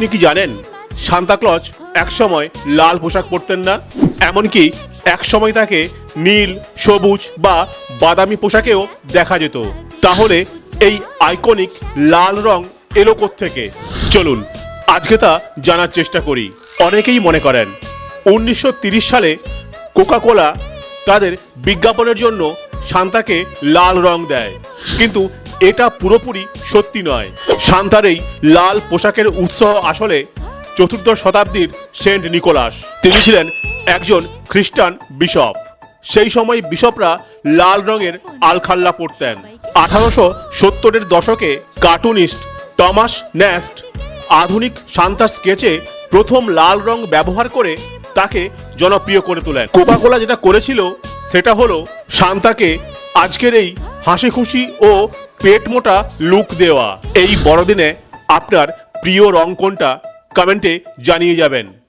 আপনি কি জানেন? সান্তাক্লজ একসময় লাল পোশাক পরতেন না, এমনকি একসময় তাকে নীল, সবুজ বা বাদামি পোশাকেও দেখা যেত। তাহলে এই আইকনিক লাল রং এলো থেকে চলুন, আজকে তা জানার চেষ্টা করি। অনেকেই মনে করেন, উনিশশো সালে কোকাকোলা তাদের বিজ্ঞাপনের জন্য শান্তাকে লাল রং দেয়। কিন্তু এটা পুরোপুরি সত্যি নয়। শান্তার এই লাল পোশাকের উৎসাহ আসলে চতুর্দশ শতাব্দীর সেন্ট নিকোলাস। তিনি ছিলেন একজন খ্রিস্টান বিশপ। সেই সময় বিশপরা লাল রঙের আলখাল্লা পরতেন। আঠারোশো সত্তরের দশকে কার্টুনিস্ট টমাস ন্যাস্ট আধুনিক শান্তার স্কেচে প্রথম লাল রং ব্যবহার করে তাকে জনপ্রিয় করে তোলেন। কোকাকোলা যেটা করেছিল, সেটা হলো শান্তাকে আজকের এই হাসি খুশি ও পেট মোটা লুক দেওয়া। এই বড়দিনে আপনার প্রিয় রং কোনটা? কমেন্টে জানিয়ে যাবেন।